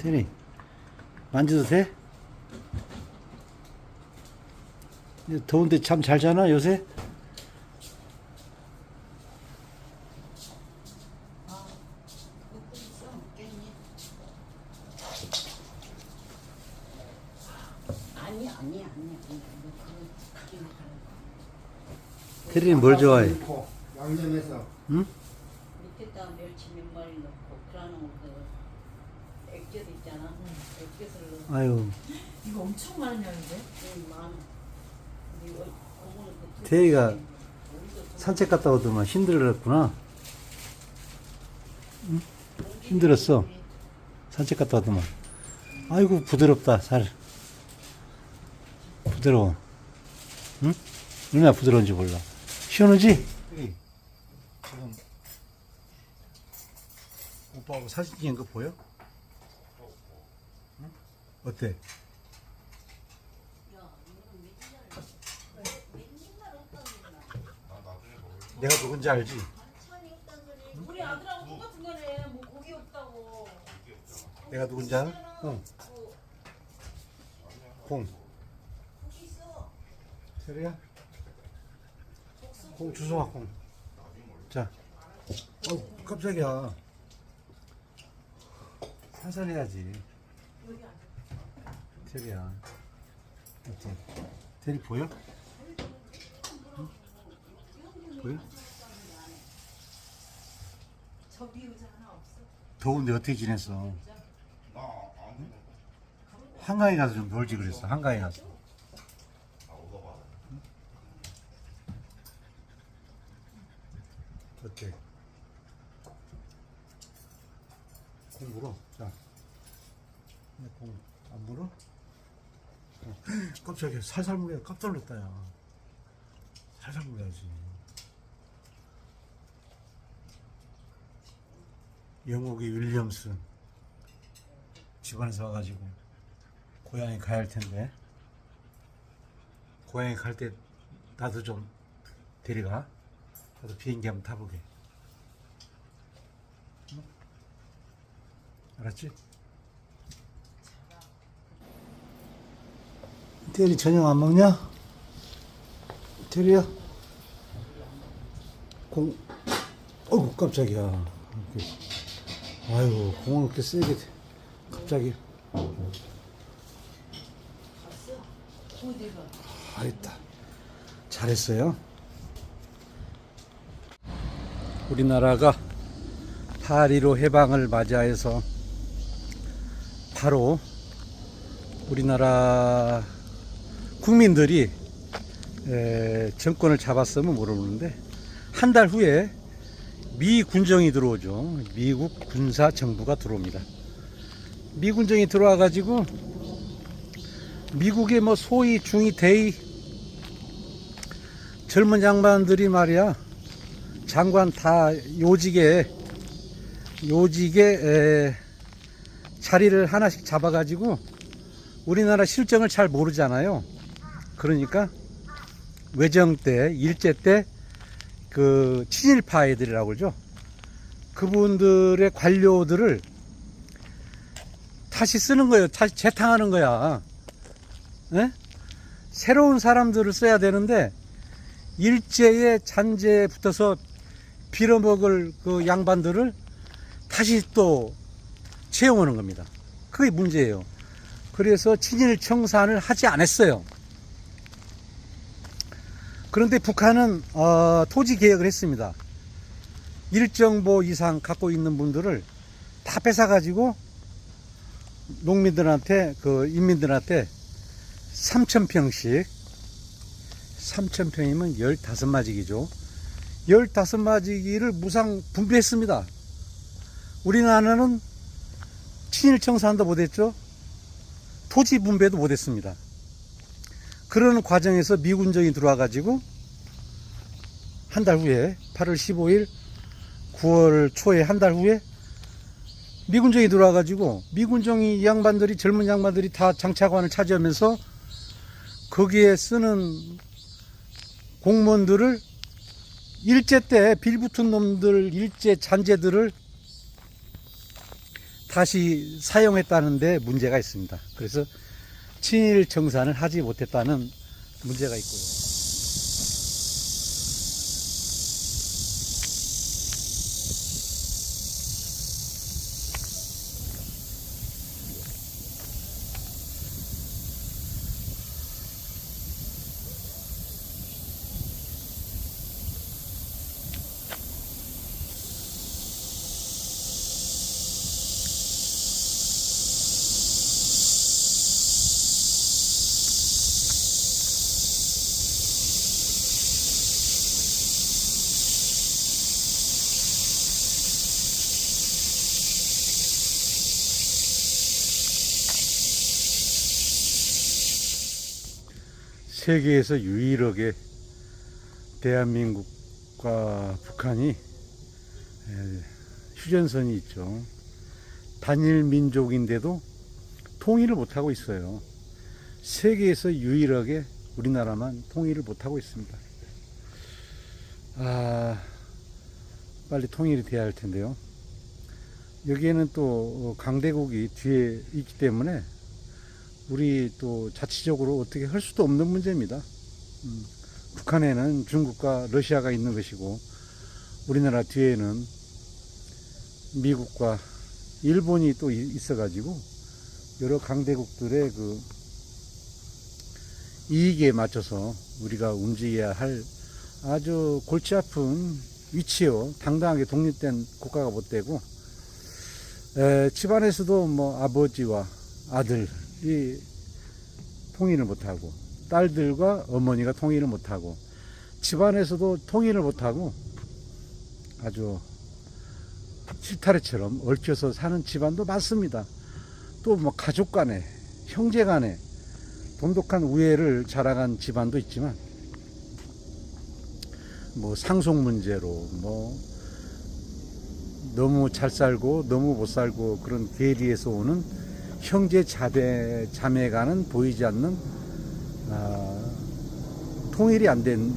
테리 만져도 돼? 더운데 잠 잘 자나 요새? 아니 아니 아니 아니 뭐 테리는 뭘 좋아해? 양념해서 밑에다 멸치 몇 마리 넣고 그러는 그 액젓 있잖아. 넣고 아유. 이거 엄청 많은 양인데? 태희가 우리도 산책 갔다 오더만 힘들었구나. 응? 힘들었어? 산책 갔다 오더만 아이고 부드럽다 살. 부드러워. 응? 얼마나 부드러운지 몰라. 시원하지? 지금 오빠하고 사진 찍은 거 보여? 응? 어때? 내가 누군지 알지? 우리 아들하고 똑같은 거네. 뭐 고기 없다고. 내가 누군지 알아? 응. 콩. 세리야? 콩 주워와 콩. 자. 어 깜짝이야. 살살 해야지. 세리야. 어때? 세리 보여? 응? 보여? 접이 의자 하나 없어. 더운데 어떻게 지냈어? 한강에 가서 좀 놀지 그랬어. 한강에 가서. 어때? 공 물어. 자. 공 안 물어? 어. 깜짝이야. 살살 물어야 깜짝 놀랐다, 야. 살살 물어야지. 영국의 윌리엄스 집안에서 와가지고 고향에 가야 할 텐데 고향에 갈 때 나도 좀 데려가 나도 비행기 한번 타보게 응? 알았지? 테리 저녁 안 먹냐? 테리야? 공 어우 깜짝이야 이렇게. 아이고 공을 그렇게 세게 갑자기 아있다 잘했어요 우리나라가 8.15 해방을 맞이하여서 바로 우리나라 국민들이 에, 정권을 잡았으면 모르는데 한 달 후에 미 군정이 들어오죠. 미국 군사 정부가 들어옵니다. 미 군정이 들어와 가지고 미국의 뭐 소위 중위 대위 젊은 양반들이 말이야 장관 다 요직에 요직에 에, 자리를 하나씩 잡아가지고 우리나라 실정을 잘 모르잖아요. 그러니까 외정 때 일제 때 그 친일파 애들이라고 그러죠. 그분들의 관료들을 다시 쓰는 거예요. 다시 재탕하는 거야. 예? 새로운 사람들을 써야 되는데 일제의 잔재에 붙어서 빌어먹을 그 양반들을 다시 또 채용하는 겁니다. 그게 문제예요. 그래서 친일 청산을 하지 않았어요. 그런데 북한은 어, 토지 개혁을 했습니다. 일정보 이상 갖고 있는 분들을 다 뺏어 가지고 농민들한테 그 인민들한테 3,000평씩 3,000평이면 15마지기죠. 15마지기를 무상 분배했습니다. 우리나라는 친일청산도 못했죠. 토지 분배도 못했습니다. 그런 과정에서 미군정이 들어와 가지고 한 달 후에 8월 15일 9월 초에 한 달 후에 미군정이 들어와 가지고 미군정이 이 양반들이 젊은 양반들이 다 장차관을 차지하면서 거기에 쓰는 공무원들을 일제 때 빌붙은 놈들 일제 잔재들을 다시 사용했다는데 문제가 있습니다. 그래서 친일 정산을 하지 못했다는 문제가 있고요. 세계에서 유일하게 대한민국과 북한이 에, 휴전선이 있죠. 단일 민족인데도 통일을 못하고 있어요. 세계에서 유일하게 우리나라만 통일을 못하고 있습니다. 아, 빨리 통일이 돼야 할 텐데요. 여기에는 또 강대국이 뒤에 있기 때문에 우리 또 자치적으로 어떻게 할 수도 없는 문제입니다. 음, 북한에는 중국과 러시아가 있는 것이고 우리나라 뒤에는 미국과 일본이 또 이- 있어가지고 여러 강대국들의 그 이익에 맞춰서 우리가 움직여야 할 아주 골치 아픈 위치요. 당당하게 독립된 국가가 못 되고 에, 집안에서도 뭐 아버지와 아들 이 통일을 못하고 딸들과 어머니가 통일을 못하고 집안에서도 통일을 못하고 아주 실타래처럼 얽혀서 사는 집안도 많습니다. 또 뭐 가족 간에 형제 간에 돈독한 우애를 자라간 집안도 있지만 뭐 상속 문제로 뭐 너무 잘 살고 너무 못 살고 그런 괴리에서 오는 형제 자매 자매간은 보이지 않는 아, 통일이 안 된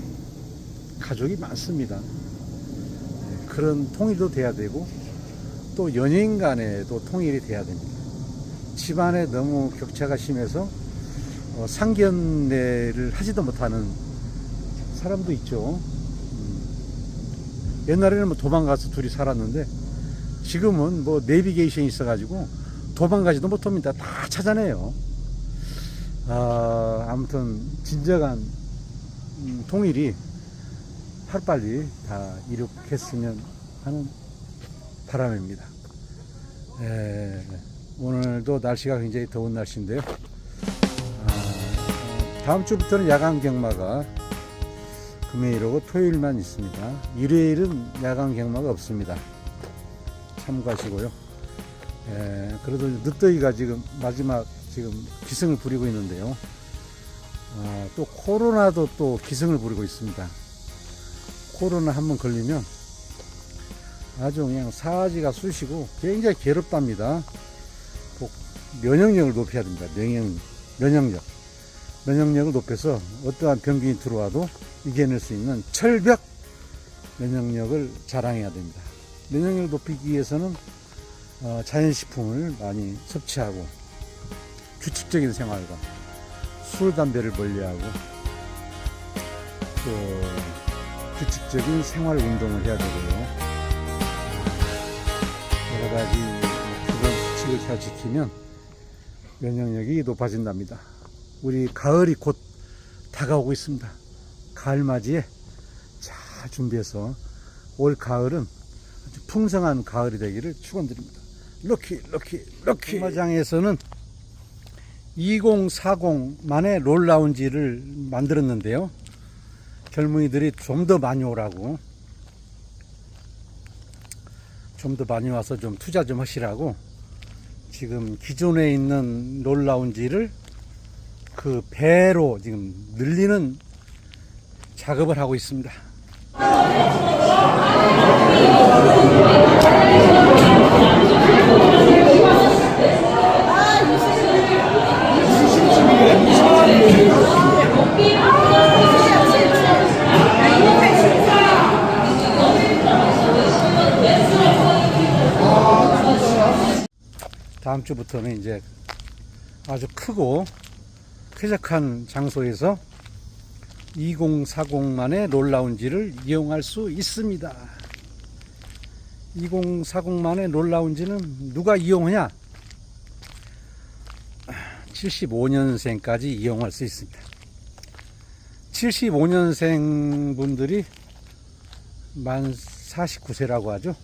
가족이 많습니다. 네, 그런 통일도 돼야 되고 또 연인 간에도 통일이 돼야 됩니다. 집안에 너무 격차가 심해서 어, 상견례를 하지도 못하는 사람도 있죠. 음, 옛날에는 뭐 도망가서 둘이 살았는데 지금은 뭐 내비게이션이 있어가지고 도망가지도 못합니다. 다 찾아내요. 아, 아무튼 진정한 음, 통일이 하루빨리 다 이룩했으면 하는 바람입니다. 에, 오늘도 날씨가 굉장히 더운 날씨인데요. 아, 다음 주부터는 야간 경마가 금요일하고 토요일만 있습니다. 일요일은 야간 경마가 없습니다. 참고하시고요. 에, 그래도 늦더위가 지금 마지막 지금 기승을 부리고 있는데요. 아, 또 코로나도 또 기승을 부리고 있습니다. 코로나 한번 걸리면 아주 그냥 사지가 쑤시고 굉장히 괴롭답니다. 꼭 면역력을 높여야 됩니다. 면역, 면역력. 면역력을 높여서 어떠한 병균이 들어와도 이겨낼 수 있는 철벽 면역력을 자랑해야 됩니다. 면역력을 높이기 위해서는 어, 자연식품을 많이 섭취하고 규칙적인 생활과 술, 담배를 멀리하고 또 규칙적인 생활 운동을 해야 되고요. 여러 가지 기본 수칙을 잘 지키면 면역력이 높아진답니다. 우리 가을이 곧 다가오고 있습니다. 가을 맞이에 잘 준비해서 올 가을은 아주 풍성한 가을이 되기를 축원드립니다. 럭키 럭키 럭키. 마장에서는 2040만의 롤라운지를 만들었는데요. 젊은이들이 좀 더 많이 오라고. 좀 더 많이 와서 좀 투자 좀 하시라고 지금 기존에 있는 롤라운지를 그 배로 지금 늘리는 작업을 하고 있습니다. 다음 주부터는 이제 아주 크고 쾌적한 장소에서 2040만의 롤라운지를 이용할 수 있습니다. 2040만의 롤라운지는 누가 이용하냐? 75년생까지 이용할 수 있습니다. 75년생 분들이 만 49세라고 하죠.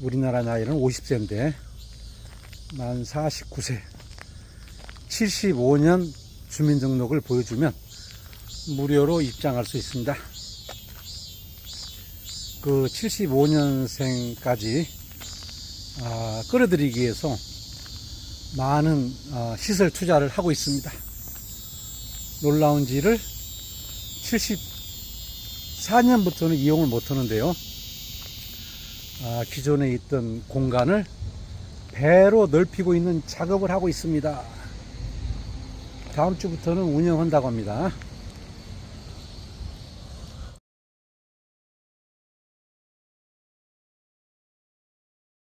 우리나라 나이는 50세인데 만 49세 75년 주민등록을 보여주면 무료로 입장할 수 있습니다. 그 75년생까지 아, 끌어들이기 위해서 많은 아, 시설 투자를 하고 있습니다. 놀라운지를 74년부터는 이용을 못 하는데요. 아, 기존에 있던 공간을 배로 넓히고 있는 작업을 하고 있습니다. 다음 주부터는 운영한다고 합니다.